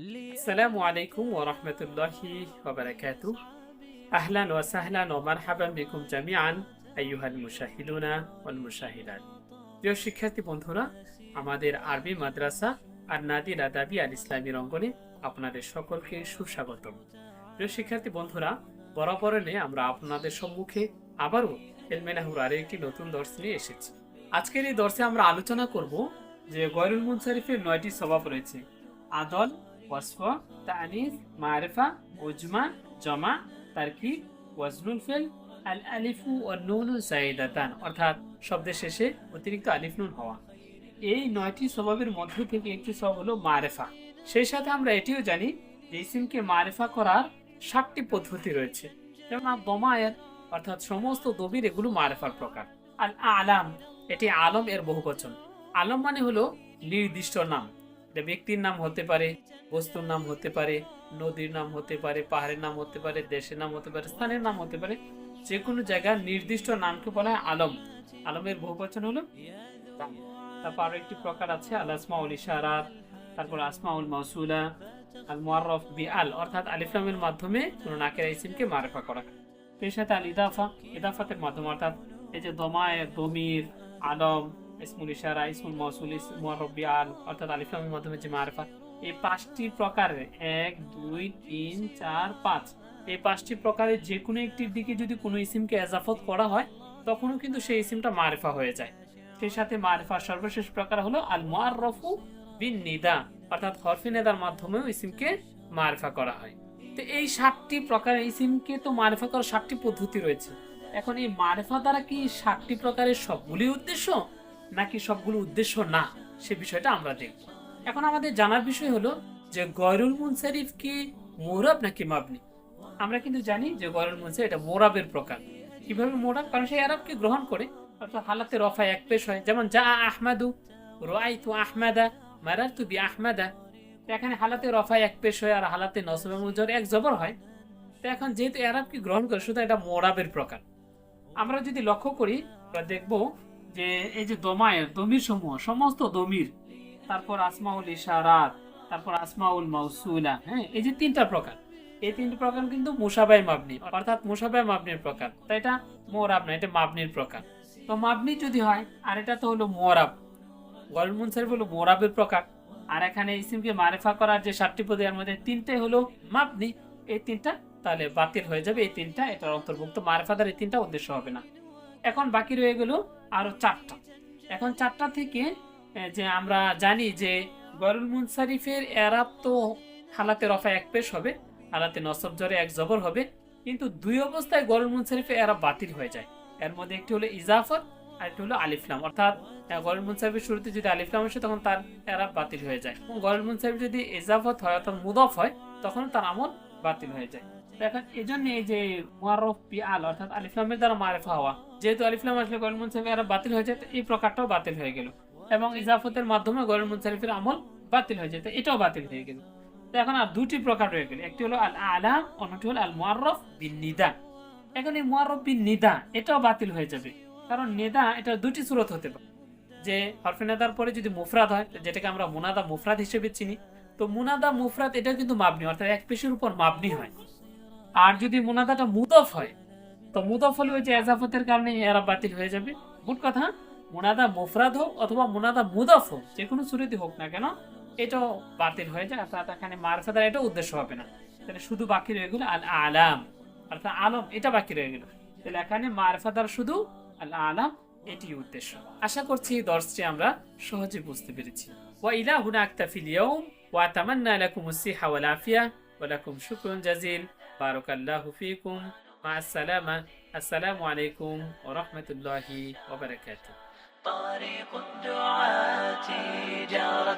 السلام عليكم ورحمة الله وبركاته. أهلا وسهلا ومرحبا بكم جميعا, أيها المشاهدون والمشاهدات. প্রিয় শিক্ষার্থী বন্ধুরা, আমাদের আরবি মাদ্রাসা আর নাদির আদাবি আল ইসলামী রঙ্গনে আপনাদের সকলকে সুস্বাগত প্রিয় শিক্ষার্থী বন্ধুরা, বরাবরণে আমরা আপনাদের সম্মুখে আবারও এলমেনাহুর আরে একটি নতুন দর্শ নিয়ে এসেছি। আজকের এই দর্শে আমরা আলোচনা করব যে গয়রুল মুনসারিফের নয়টি স্বভাব রয়েছে। আদল ওয়াসফ তানিস মারিফা উজমা জমা তারকিব ওয়াজনুল ফেল আল আলিফু নুনু জাইদাতান অর্থাৎ শব্দের শেষে অতিরিক্ত আলিফ নুন হওয়া এই নয়টি স্বভাবের মধ্য থেকে একটি স্বভাব হলো মারেফা। সেই সাথে আমরা এটিও জানি যে ইসিমকে মারেফা করার ষাটটি পদ্ধতি রয়েছে। যেমন দমায়ের, অর্থাৎ সমস্ত দবির এগুলো মারেফার প্রকার। আল আলাম এটি আলম এর বহুবচন। আলম মানে হলো নির্দিষ্ট নাম। এটা ব্যক্তির নাম হতে পারে, বস্তুর নাম হতে পারে, নদীর নাম হতে পারে, পাহাড়ের নাম হতে পারে, দেশের নাম হতে পারে, স্থানের নাম হতে পারে, যে কোনো জায়গার নির্দিষ্ট নামকে বলা হয় আলম। আলমের বহুবচন হলো তারপর আরও একটি প্রকার আছে, আল আসমাউল ইশারাত, তারপর আসমাউল মাউসুলা, আল মুআররফ বি আল অর্থাৎ আলিফলামের মাধ্যমে কোনো নাকের ইসিমকে মারেফা করা। এর সাথে আল ইদাফা, ইদাফাতের মাধ্যমে, অর্থাৎ এই যে দমায় দমির, আলম ইসমুল ইশারা, ইসমুল মৌসুল মুআররফ বি আল, অর্থাৎ আলিফলামের মাধ্যমে যে মারেফা। এই পাঁচটি প্রকারে এক, দুই, তিন, চার, পাঁচ। এই পাঁচটি প্রকারে যে কোনো একটির দিকে যদি কোনো ইসিমকে এজাফত করা হয়, তখনও কিন্তু সেই ইসিমটা মারেফা হয়ে যায়। সেই সাথে মারেফার সর্বশেষ প্রকার হলো আল মুআররফু বিন নিদা অর্থাৎ হরফি নেদার মাধ্যমেও ইসিমকে মারেফা করা হয়। তো এই সাতটি প্রকারের ইসিমকে তো মারেফা করার সাতটি পদ্ধতি রয়েছে। এখন এই মারেফা দ্বারা কি সাতটি প্রকারের সবগুলি উদ্দেশ্য? নাকি সবগুলো উদ্দেশ্য না? সে বিষয়টা আমরা দেখব। এখন আমাদের জানার বিষয় হলো যে গয়রুল মুনসারিফ কি মোরাব নাকি মাবনি? আমরা কিন্তু জানি যে গয়রুল মুনসারিফ এটা মোরাবের প্রকার। কীভাবে মোরাব? কারণ সেই আরবকে গ্রহণ করে। অর্থাৎ হালাতে রফা এক পেশ হয়। যেমন যা আহমাদু রাইতু আহমাদা, মারারতু বি আহমাদা। তো এখানে হালাতে রফা এক পেশ হয় আর হালাতে নসবে মুজর এক জবর হয়। তো এখন যেহেতু আরবকে গ্রহণ করে শুধু এটা মোরাবের প্রকার। আমরা যদি লক্ষ্য করি, আমরা দেখব যে এই যে দমায়ের, দমির সমূহ, সমস্ত দমির, তারপর আসমাউল ইশারাত, তারপর আসমাউল মাউসুলা হ্যাঁ এই যে তিনটা প্রকার। এই তিনটা প্রকার কিন্তু মুসাবাই মাবনি, অর্থাৎ মুসাবাই মাবনির প্রকার। তাই এটা মোরাব না, এটা মাবনির প্রকার। তো মাবনি যদি হয়, আর এটা তো হলো মোরাব। গরুল মুনসারিফ হলো মোরাবের প্রকার। আর এখানে ইসিমকে মারেফা করার যে সাতটি পদের এর মধ্যে তিনটে হলো মাবনি। এই তিনটা তাহলে বাতিল হয়ে যাবে, এই তিনটা, এটার অন্তর্ভুক্ত। মারেফাদার এই তিনটা উদ্দেশ্য হবে না। এখন বাকি রয়ে গেল আরও চারটা। এখন চারটা থেকে যে আমরা জানি যে গরুল মুনসারিফের এরাব তো হালাতে রফা এক পেশ হবে, হালাতে নসব জরে এক জবর হবে, কিন্তু দুই অবস্থায় গরুল মুনসারিফে এরাব বাতিল হয়ে যায়। এর মধ্যে একটি হলো ইজাফত, আর একটি হলো আলিফলাম অর্থাৎ গরুল মুনসারিফের শুরুতে যদি আলিফলাম আসে, তখন তার এরাব বাতিল হয়ে যায়। গরুল মুনসারিফ যদি ইজাফত হয় অর্থাৎ মুদফ হয় তখন তার আমল বাতিল হয়ে যায়। তো এখন এই জন্য এই যে আল, অর্থাৎ আলিফলামের দ্বারা হওয়া, যেহেতু আলিফলাম আসলে বাতিল হয়ে যায় এই প্রকারটাও বাতিল হয়ে গেল। এবং ইজাফতের মাধ্যমে মুনসারিফের আমল বাতিল হয়ে এটাও বাতিল হয়ে গেল। এখন আর দুটি প্রকার রয়ে গেল, একটি হলো আল আলাম, অন্যটি হলো আল মুআররফ বিন নিদা। এখন এই মুআররফ বিন নিদা, এটাও বাতিল হয়ে যাবে, কারণ নেদা এটা দুটি সুরত হতে পারে। যে হরফে নেদার পরে যদি মুফরাদ হয় যেটাকে আমরা মুনাদা মুফরাদ হিসেবে চিনি, তো মুনাদা মুফরাদ এটা কিন্তু মাবনি, অর্থাৎ এক পেশের উপর মাবনি হয়। আর যদি মুনাদাটা মুদফ হয়, তো মুদফ হলে ওই যে এজাফতের কারণে এরা বাতিল হয়ে যাবে। মোট কথা, মুনাদা মুফরাদ হোক অথবা মুনাদা মুদফ হোক, যে কোনো সুরেতে হোক না কেন, এটাও বাতিল হয়ে যায়, অর্থাৎ এখানে মারফাদার এটা উদ্দেশ্য হবে না। তাহলে শুধু বাকি রয়ে গেল আল আলাম। অর্থাৎ আলম, এটা বাকি রয়ে গেল। তাহলে এখানে মারফাদার শুধু আল আলাম এটি উদ্দেশ্য। আশা করছি এই দর্শটি আমরা সহজে বুঝতে পেরেছি। ওয়া ইলা হুনা আক্তাফিল ইয়াউম, ওয়া তামান্না লাকুম সিহা ওয়াল আফিয়া, ওয়া লাকুম শুকরুন জাজিল। بارك الله فيكم. مع السلامة. السلام عليكم ورحمة الله وبركاته. طريق الدعاة جارت